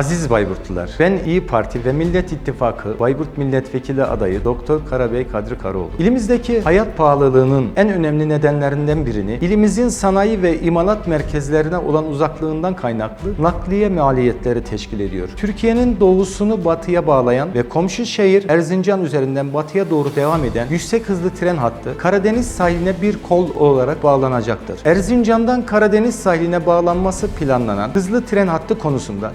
Aziz Bayburtlular, ben İyi Parti ve Millet İttifakı Bayburt Milletvekili adayı Doktor Karabey Kadri Karaoğlu. İlimizdeki hayat pahalılığının en önemli nedenlerinden birini ilimizin sanayi ve imalat merkezlerine olan uzaklığından kaynaklı nakliye maliyetleri teşkil ediyor. Türkiye'nin doğusunu batıya bağlayan ve komşu şehir Erzincan üzerinden batıya doğru devam eden yüksek hızlı tren hattı Karadeniz sahiline bir kol olarak bağlanacaktır. Erzincan'dan Karadeniz sahiline bağlanması planlanan hızlı tren hattı konusunda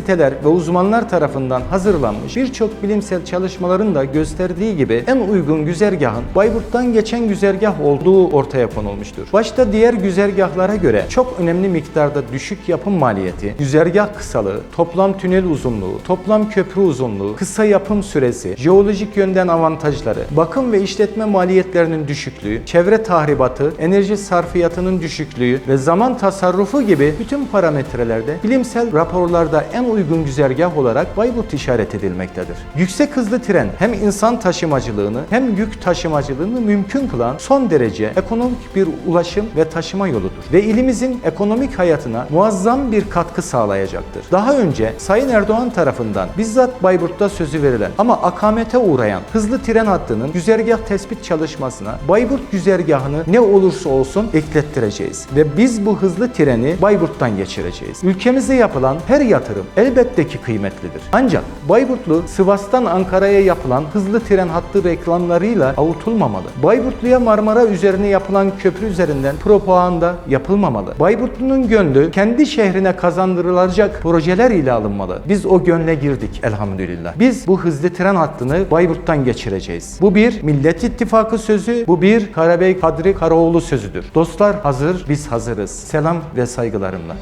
üniversiteler ve uzmanlar tarafından hazırlanmış birçok bilimsel çalışmaların da gösterdiği gibi en uygun güzergahın Bayburt'tan geçen güzergah olduğu ortaya konulmuştur. Başta diğer güzergahlara göre çok önemli miktarda düşük yapım maliyeti, güzergah kısalığı, toplam tünel uzunluğu, toplam köprü uzunluğu, kısa yapım süresi, jeolojik yönden avantajları, bakım ve işletme maliyetlerinin düşüklüğü, çevre tahribatı, enerji sarfiyatının düşüklüğü ve zaman tasarrufu gibi bütün parametrelerde bilimsel raporlarda en uygun güzergah olarak Bayburt işaret edilmektedir. Yüksek hızlı tren hem insan taşımacılığını hem yük taşımacılığını mümkün kılan son derece ekonomik bir ulaşım ve taşıma yoludur ve ilimizin ekonomik hayatına muazzam bir katkı sağlayacaktır. Daha önce Sayın Erdoğan tarafından bizzat Bayburt'ta sözü verilen ama akamete uğrayan hızlı tren hattının güzergah tespit çalışmasına Bayburt güzergahını ne olursa olsun eklettireceğiz ve biz bu hızlı treni Bayburt'tan geçireceğiz. Ülkemize yapılan her yatırım elbette ki kıymetlidir. Ancak Bayburtlu Sivas'tan Ankara'ya yapılan hızlı tren hattı reklamlarıyla avutulmamalı. Bayburtlu'ya Marmara üzerine yapılan köprü üzerinden propaganda yapılmamalı. Bayburtlu'nun gönlü kendi şehrine kazandırılacak projeler ile alınmalı. Biz o gönle girdik elhamdülillah. Biz bu hızlı tren hattını Bayburt'tan geçireceğiz. Bu bir Millet İttifakı sözü, bu bir Karabey Kadri Karaoğlu sözüdür. Dostlar hazır, biz hazırız. Selam ve saygılarımla.